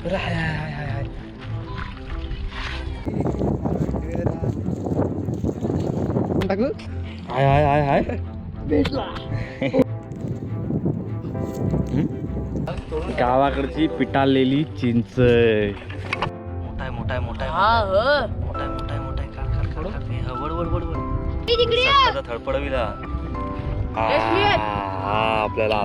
हाय हाय हाय टाकू? हाय हाय हाय हाय. गावाकडची पिटाळलेली चिंच मोठाय मोठाय मोठाय मोठाय. मोठाय मोठाय हे वड वड वड वड सत्ताचा थडपडविला. हा हा, आपल्याला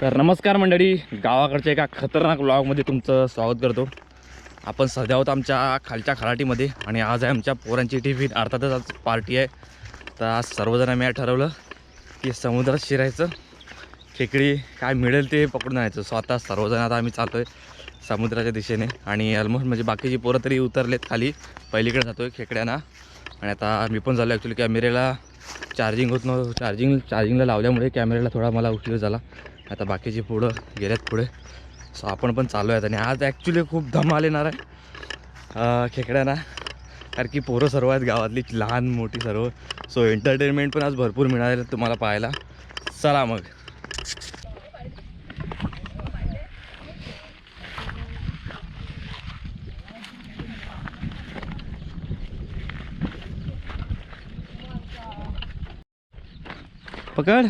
तर नमस्कार मंडळी गावाकडच्या एका खतरनाक ब्लॉगमध्ये तुमचं स्वागत करतो. आपण सध्या आहोत आमच्या खालच्या खराटीमध्ये आणि आज आहे आमच्या पोरांची टिफिन. अर्थातच आज पार्टी आहे. तर आज सर्वजण आम्ही ठरवलं की समुद्रात शिरायचं खेकडी काय मिळेल ते पकडून आणायचं. स्वतः सर्वजण आता आम्ही चालतो आहे समुद्राच्या दिशेने आणि ऑलमोस्ट म्हणजे बाकीची पोरं तरी उतरलेत खाली. पहिलीकडे जातो आहे खेकड्यांना. आणि आता मी पण झालो ॲक्च्युली कॅमेऱ्याला चार्जिंग होत नव्हतं. चार्जिंग चार्जिंगला लावल्यामुळे कॅमेऱ्याला थोडा मला उशीर झाला. आता बाकीचे पुढं गेल्यात पुढे. सो आपण पण चालू आहेत आणि आज ॲक्च्युली खूप धमाल येणार आहे. खेकड्यांना. कारण की पोरं सर्व आहेत गावातली लहान मोठी सर्व. सो एंटरटेनमेंट पण आज भरपूर मिळाले आहे तुम्हाला पाहायला. चला मग. पकड.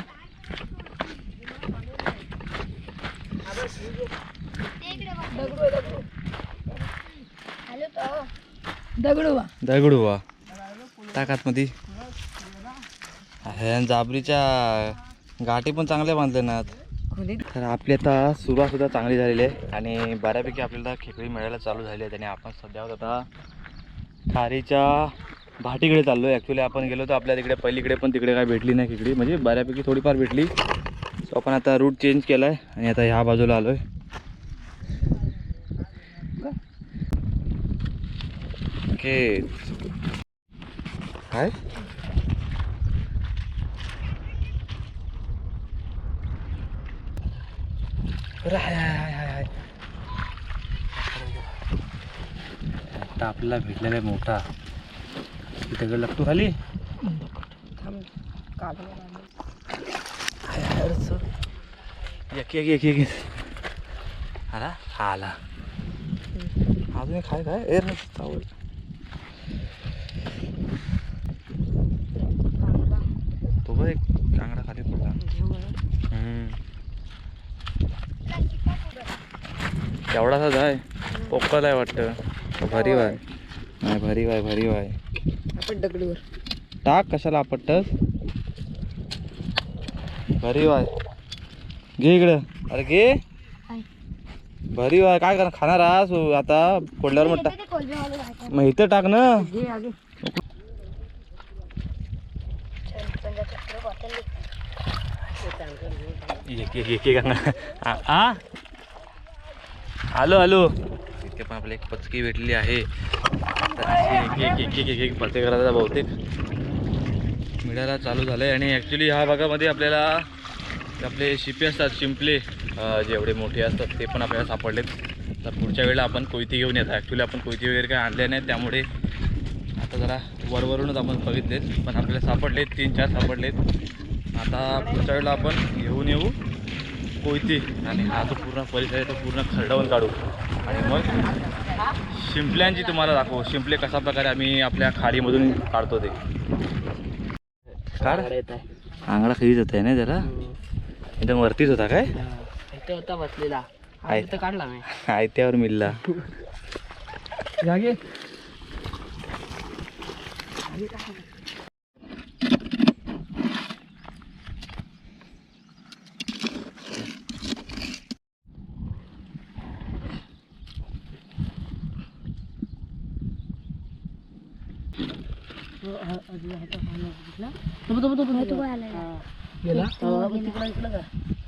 दगडू दगडू वा टाकात मध्ये ह्या जाबरीच्या गाठी पण चांगल्या बांधल्या ना तर आपली आता सुरुवात सुद्धा चांगली झालेली आहे आणि बऱ्यापैकी आपल्याला खेकडी मिळायला चालू झाली आहेत आणि आपण सध्या आता खारीच्या भाटीकडे चाललो आहे ॲक्च्युली आपण गेलो होतो आपल्या तिकडे पहिलीकडे पण तिकडे काय भेटली नाही खेकडी. म्हणजे बऱ्यापैकी थोडीफार भेटली. सो आपण आता रूट चेंज केला आहे आणि आता ह्या बाजूला आलो आहे ओके काय? अरे हाय हाय हाय हाय हाय. आता आपल्याला भेटलेला आहे मोठा. तिथे लागतो खाली? हाय, हाय, अरे सर एक एक एक एक आला? हा आला. अजून एक खाय काय? एर चावल तो बघ एक कांगडा खाली पडला हम्म. केवढासाच आहे पोकल आहे वाटतं. भरीव आहे नाही भरीव आहे भरीव आहे आपण दगडूवर. टाक कशाला आपटस भरीव आहे घे इकडं. अरे घे. भरीव आहे काय करणार खाणार आज आता फोडल्यावर मग टाक मग इथं टाक ना. एक एक एक आ? आलो आलो. इथे पण आपल्याला एक पचकी भेटली आहे. तर एक एक एक एक एक प्रत्येकाला बहुतेक. मिळायला चालू झालं आहे आणि ॲक्च्युली ह्या भागामध्ये आपल्याला आपले शिपे असतात शिंपले जेवढे मोठे असतात ते पण आपल्याला सापडलेत. तर पुढच्या वेळेला आपण कोयती घेऊन येतो ॲक्च्युली आपण कोयती वगैरे काही आणले नाही त्यामुळे आता जरा वरवरूनच आपण बघितलेत. पण आपल्याला सापडलेत तीन चार सापडलेत. आता पुढच्या वेळेला आपण घेऊन येऊ. कोयती आणि हा जो पूर्ण परिसर आहे तो पूर्ण खरडवून काढू. आणि मग शिंपल्यांची तुम्हाला दाखवू. शिंपले कशा प्रकारे आम्ही आपल्या खाडीमधून काढतो ते. काढ. आंगडा खालीच होत आहे ना जरा? एकदम वरतीच होता काय? होता बसलेला. काढला आयत्यावर मिळला जागे गेला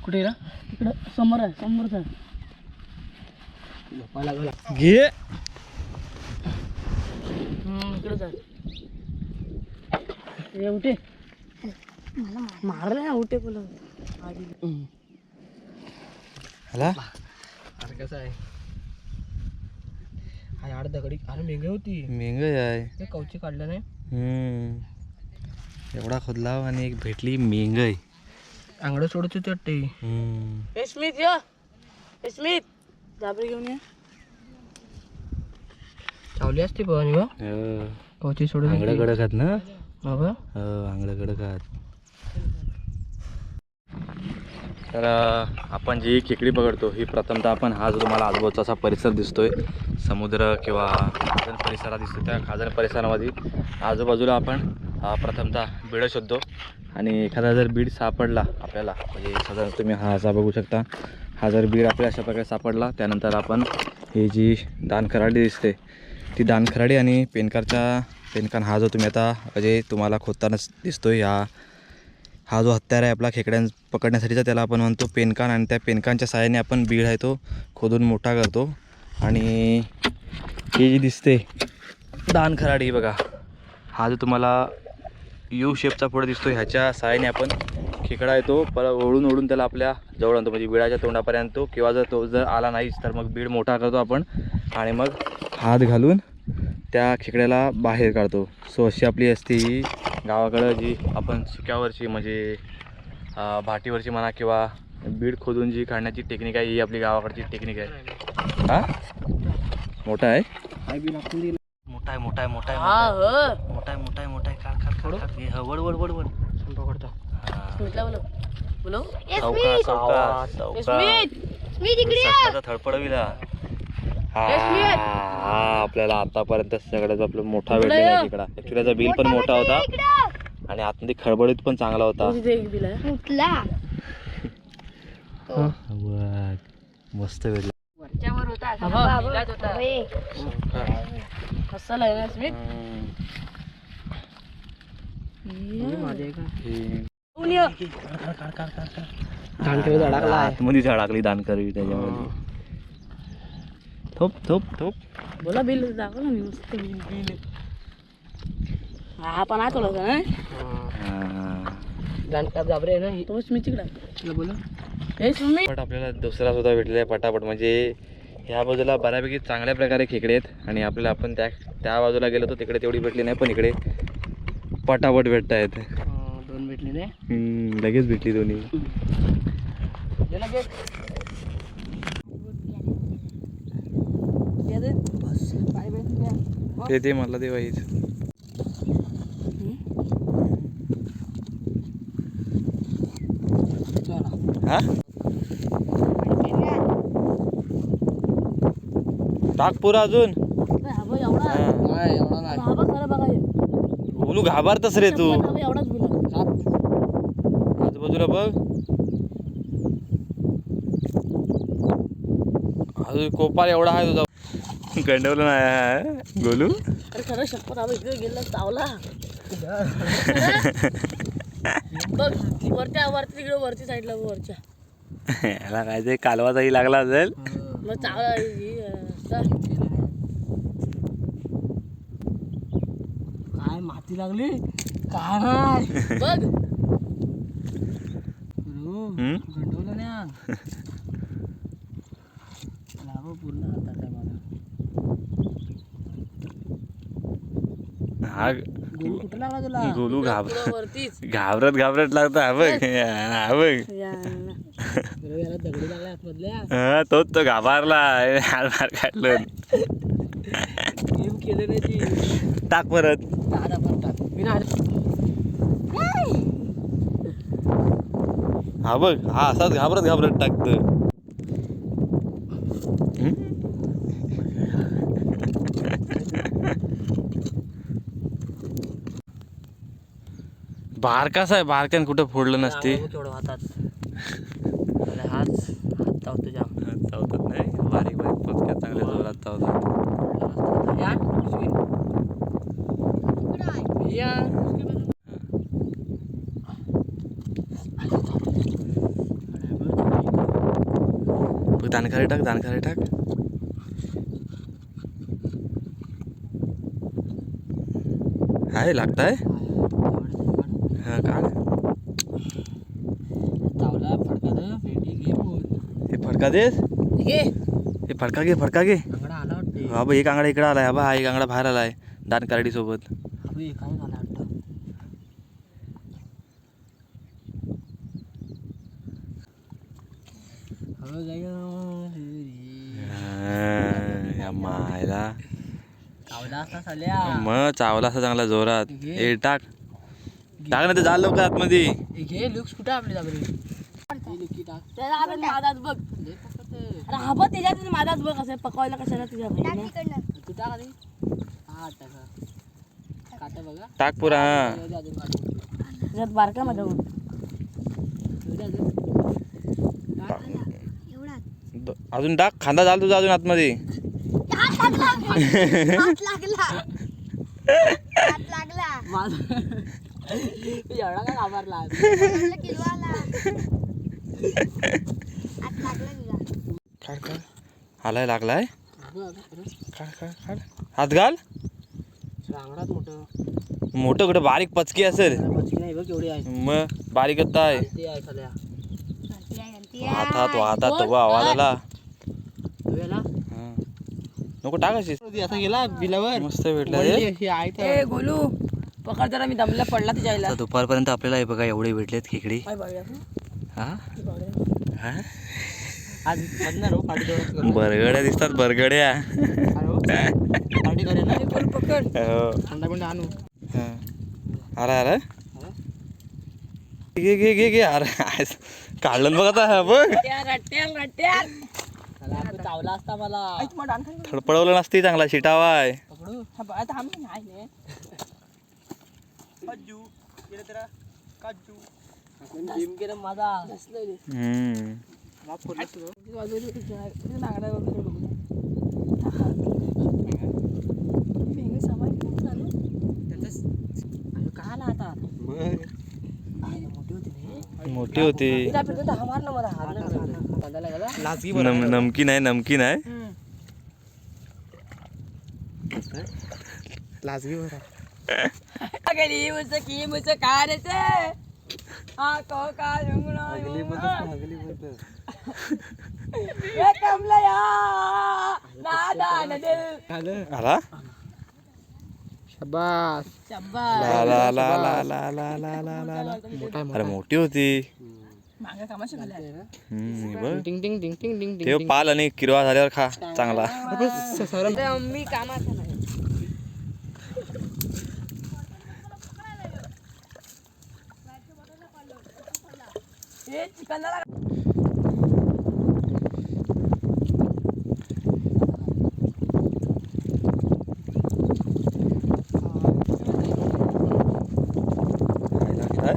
कुठे गेला तिकडं समोर आहे समोरच आहे घे. उठे. मारले उठे बोल हाला अरे कसं आहे? हा याड दगडी अरे मेंगे होती. मेंग आहे. ते कवची काढलं नाही? हम्म. एवढा खोदला आणि एक भेटली मेंग आहे आंगडं सोडत होती वाटते. स्मित या. स्मित जाबरी घेऊन ये. चावली असते पण हो. हो. कवची सोडत आंगडं कडक ना? बाबा. हो आंगडं कडक तर आपण जी खेकडी पकडतो ही प्रथमतः आपण हा जो तुम्हाला आजूबाजूचा असा परिसर दिसतोय समुद्र किंवा खाजण परिसरात दिसतो त्या खाजण परिसरामध्ये आजूबाजूला आपण प्रथमतः बीड शोधतो. आणि एखादा जर बीड सापडला आपल्याला म्हणजे साधारण तुम्ही हा असा बघू शकता. हा जर बीड आपल्या अशा प्रकारे सापडला त्यानंतर आपण ही जी दानखराडी दिसते ती दानखराडी आणि पेनकारचा पेनकान हा जो तुम्ही आता म्हणजे तुम्हाला खोदताना दिसतो हा हा जो हत्यार आहे आपला खेकड्यां पकडण्यासाठीचा त्याला आपण म्हणतो पेनकान. आणि त्या पेनकानच्या सहाय्याने आपण बीड आहे तो खोदून मोठा करतो. आणि ही जी दिसते दानखराडी बघा हा जो तुम्हाला यू शेपचा पुढे दिसतो ह्याच्या साहाय्याने आपण खेकडा येतो पर ओढून ओढून त्याला आपल्या जवळ आणतो म्हणजे बिडाच्या तोंडापर्यंत आणतो. किंवा जर तो जर आला नाहीच तर मग बीड मोठा करतो आपण आणि मग हात घालून त्या खेकड्याला बाहेर काढतो. सो अशी आपली असते ही गावाकडं जी आपण सुक्यावरची म्हणजे भाटीवरची म्हणा किंवा बीड खोदून जी काढण्याची टेक्निक आहे ही आपली गावाकडची टेक्निक आहे. हा? मोठा आहे? मोठा आहे मोठा आहे मोठा आहे हा मोठा आहे. मोठा आहे मोठा आहे मोठा वड वड वड वड पकडतो. चौका चौका चौका. थडपडविला. हा, आपल्याला आतापर्यंत सगळ्यात आपलं मोठा ऍक्च्युली त्याचा बिल पण मोठा होता. आणि आतमध्ये खडबडीत पण चांगला होता. मस्त भेटला. वरच्यावर होता होता. हसल आहे ना स्मित हे- आतमध्ये झडाकली दानकरवी त्याच्यामध्ये. थोप थोप थोप. बोला बिल दाखव ना मी मस्त बिल. बिल हा पण जाबरे ना. तिकडे. बोला. पट आपल्याला दुसरा सुद्धा भेटलेला आहे पटापट. म्हणजे ह्या बाजूला बऱ्यापैकी चांगल्या प्रकारे खेकडे आहेत. आणि आपल्याला आपण त्या त्या बाजूला गेलो तर तिकडे तेवढी भेटली नाही पण इकडे पटापट भेटत आहेत दोन भेटले ने लगेच भेटली दोन्ही. ते ते मला ते वाईच हा? टाक पुरा अजून एवढा हा. एवढा नाही खरं बघा हे. बोलू घाबरतस रे तू. एवढाच. आजूबाजूला बघ. अजून कोपाल एवढा आहे तुझा. गंडवलं नाही गोलू? अरे खरं इकडे गेला चावला बघ वरच्या वरती तिकडे वरती साईडला वरच्या. याला काय ते कालवाचाही लागला असेल. मग चावला ही, माती लागली. काय? बघ? गंडवलं ना लावा पूर्ण हातात आहे मला हा गोल कुठं लागला तुला? गोलू घाबरत घाबरत लागतो. हा बघ. हा बघ. हा तोच तो घाबरला. हार मार काढलं. गेम केले नाही ती. टाक परत. पण टाक मी ना हा बघ हा असाच घाबरत घाबरत टाकत. बारकास आहे बारक्यान कुठं फोडलं नसते. केवढं हातात. अरे हात हात चावतो जाम. चावतात नाही? बारीक बारीक पचक्या चांगल्या जोरात चावतात. या, दानखारी टाक दानखारी टाक आहे लागताय हा बोल हे फडका देस हे फडका घे फडका घे अंगडा आला वाटते हा बघ एक आंगडा इकडे आलाय हा बघ हा एक आंगडा बाहेर आलाय दान करडी सोबत अबे काय झाला वाटतं हो हा, या मायला. चावला असता साल्या. मग चावला असा चांगला जोरात. ए टाक. टाक ना ते झालं लवकर आतमध्ये. हे घे लुक्स कुठं आपली दाबरे लुकी टाक. त्याला आपण माझाच बघ. अरे हा बघ त्याच्यात माझाच बघ असं पकवायला कशाला तुझ्या बहिणीने? तू टाक आधी. हा टाका. ताकपुरा हा. बारका मध्ये अजून डाक खांदा झाला तुझा अजून आतमध्ये. काढ काढ. हालाय लागलाय. काढ काढ काढ. हात घाल. रांगडात मोठं. मोठं कुठं? बारीक पचकी असेल. पचकी नाही बघ एवढी आहे. मग बारीक आता आहे. ते आहे सध्या हातात हातात तो आवाज आला हा. नको टाक अशी असा गेला बिलावर. मस्त भेटला रे. ए गोलू पकड जरा मी दमला पडला तुझ्या आईला. आता दुपारपर्यंत आपल्याला हे बघा एवढे भेटलेत खेकडी. काय बघूया हा? हा? आज हो बरगड्या दिसतात बरगड्या. पार्टी करेल ना. पकड. हो. बिंडा आणू. हा. आला आला घे घे घे घे. अरे. काढलं बघ आता. बघ. चावला असता मला. थडपडवलं नसती चांगला शिटावाय. पकडू. जिम केलं माझा. मोठी होती. नमकीन आहे नमकीन आहे. लाजगी अगली उसकी मुस्कान का दिल आला? शबास. शब्बास ला ला ला ला ला ला ला ला ला. ला. अरे मोठी होती. हम्म, बघ. टिंग टिंग टिंग टिंग टिंग ते पाल आणि किरवा झाल्यावर खा चांगला मी हे चिकन काय?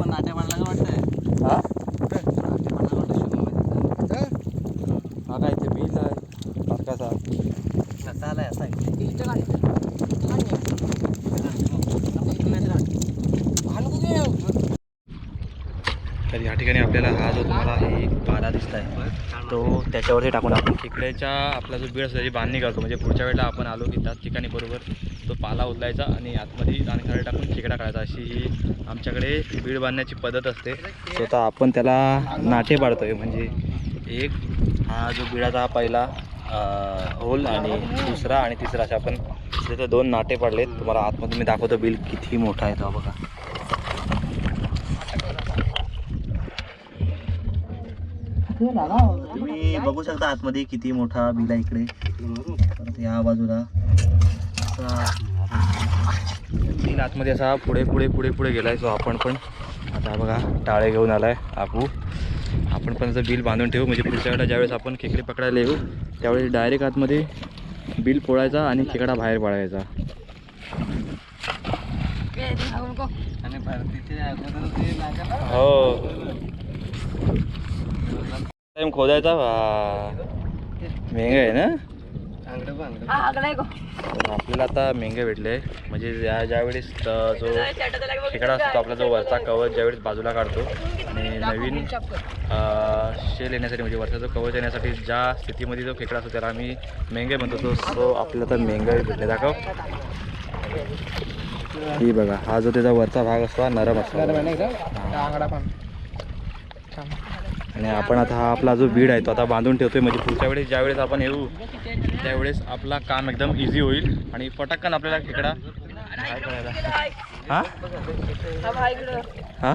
नाट्या पडला वाटतंय हा? हा काय ते बीज आहे बारकाचा कसा आलाय असा तर या ठिकाणी आपल्याला हा जो तुम्हाला एक पाला दिसत आहे तो त्याच्यावरती टाकून आपण खेकड्याच्या आपला जो बीड असतो त्याची बांधणी करतो. म्हणजे पुढच्या वेळेला आपण आलो की त्याच ठिकाणी बरोबर तो पाला उचलायचा आणि आतमध्ये दाणखाडे टाकून खेकडा काढायचा. अशी ही आमच्याकडे बीड बांधण्याची पद्धत असते. स्वतः आपण त्याला नाटे पाडतोय. म्हणजे एक हा जो बिडाचा हा पहिला होल आणि दुसरा आणि तिसरा असे आपण तिथे दोन नाटे पाडलेत. तुम्हाला आतमध्ये मी दाखवतो बिल किती मोठा आहे तो बघा. तुम्ही बघू शकता आतमध्ये किती मोठा बिल आहे इकडे. परत या बाजूला. असा बिल आतमध्ये असा पुढे पुढे पुढे पुढे गेलाय सो आपण पण. आता बघा टाळे घेऊन आलाय आपू आपण पण असं बिल बांधून ठेवू. म्हणजे पुढच्या वेळेला ज्यावेळेस आपण खेकडे पकडायला येऊ त्यावेळेस डायरेक्ट आतमध्ये बिल फोडायचा आणि खेकडा बाहेर पाडायचा. हो. टाइम खोदायचा वा मेंगा आहे ना? हा आपल्याला आता मेंगे भेटले. म्हणजे ज्या ज्यावेळेस जो खेकडा असतो तो आपला जो वरचा कवच ज्यावेळेस बाजूला काढतो आणि नवीन अ, शेल येण्यासाठी म्हणजे वरचा जो कवच येण्यासाठी ज्या स्थितीमध्ये जो खेकडा असतो त्याला आम्ही मेंगे म्हणतो तो सो आपल्याला तर मेंगे भेटले. दाखव. ही बघा हा जो त्याचा वरचा भाग असतो हा नरम असतो. आंगडा पण. आणि आपण आता हा आपला जो बीड आहे तो आता बांधून ठेवतोय. म्हणजे पुढच्या वेळेस ज्यावेळेस आपण येऊ त्यावेळेस आपला काम एकदम इझी होईल. आणि पटकन आपल्याला खेकडा हां? हां?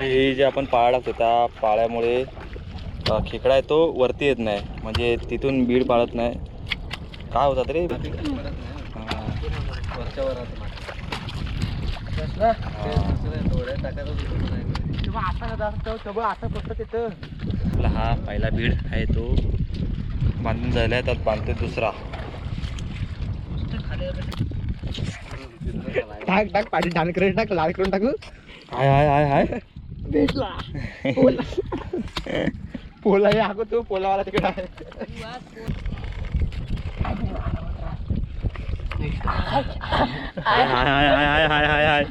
हे जे आपण पाळा टाकतो त्या पाळ्यामुळे खेकडा आहे तो वरती येत नाही. म्हणजे तिथून बीड पाळत नाही. काय होतात रे? हा. आपला हा पहिला बीड आहे तो. बांधून झाला आहे त्यात बांधतोय दुसरा. टाक टाक पाठी ढाल करून टाक लाल करून टाकू. हाय हाय हाय हाय. पोला हे हागो तो पोलावाला तिकडे हाय हाय हाय हाय हाय हाय हाय.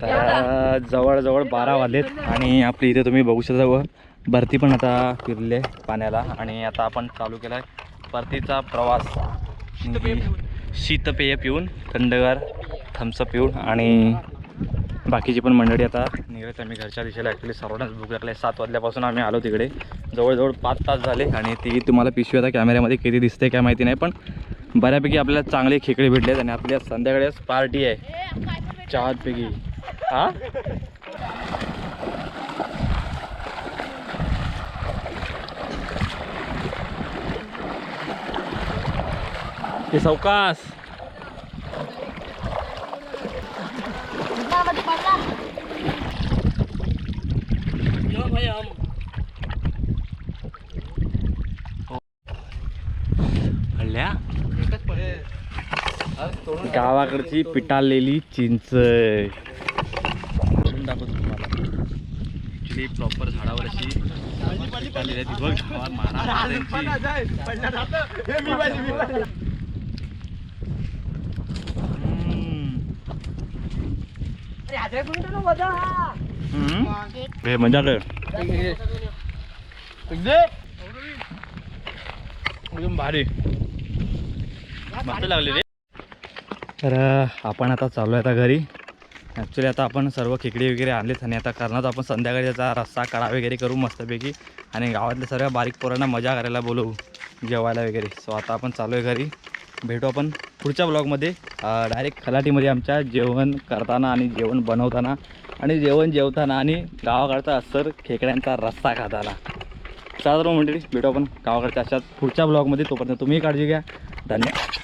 तर जवळजवळ बारा वाजलेत आणि आपली इथे तुम्ही बघू शकता व भरती पण आता फिरले आहे पाण्याला आणि आता आपण चालू केला आहे परतीचा प्रवास. शीतपेय पिऊन. थंडगार थम्सअप पिऊन आणि बाकीची पण मंडळी आता निघत आम्ही घरच्या दिशेला ॲक्च्युली सर्वांनाच भूक लागली. आहे. सात वाजल्यापासून आम्ही आलो तिकडे. जवळजवळ पाच तास झाले आणि ती तुम्हाला पिशवी आता कॅमेऱ्यामध्ये किती दिसते काय माहिती नाही पण बऱ्यापैकी आपल्याला चांगले खेकडे भेटले आहेत आणि आपल्या संध्याकाळी पार्टी आहे. चहापैकी. हा? हे सावकाश! गावाकडची पिटाळलेली चिंच दाखवतो तुम्हाला. ॲक्च्युली प्रॉपर झाडावर अशी पिटाळलेली आहे. ती बघ गावात महाराष्ट्राची हे मजा कर. एकदम भारी लागले रे तर आपण आता चाललो आहे आता घरी. ॲक्च्युली आता आपण सर्व खेकडी वगैरे आणलेच आणि आता करणार आपण संध्याकाळी त्याचा रस्सा कडा वगैरे करू मस्तपैकी. आणि गावातल्या सर्व बारीक पोरांना मजा करायला बोलवू जेवायला वगैरे. सो आता आपण चालू आहे घरी. भेटू आपण पुढच्या ब्लॉगमध्ये डायरेक्ट खलाटीमध्ये आमच्या जेवण करताना आणि जेवण बनवताना. आणि जेवण जेवताना आणि गावाकडचा अस्सर खेकड्यांचा रस्सा खाताना चला तर मंडळी भेटू आपण गावाकडच्या अशाच पुढच्या ब्लॉगमध्ये तोपर्यंत तुम्ही काळजी घ्या. धन्यवाद.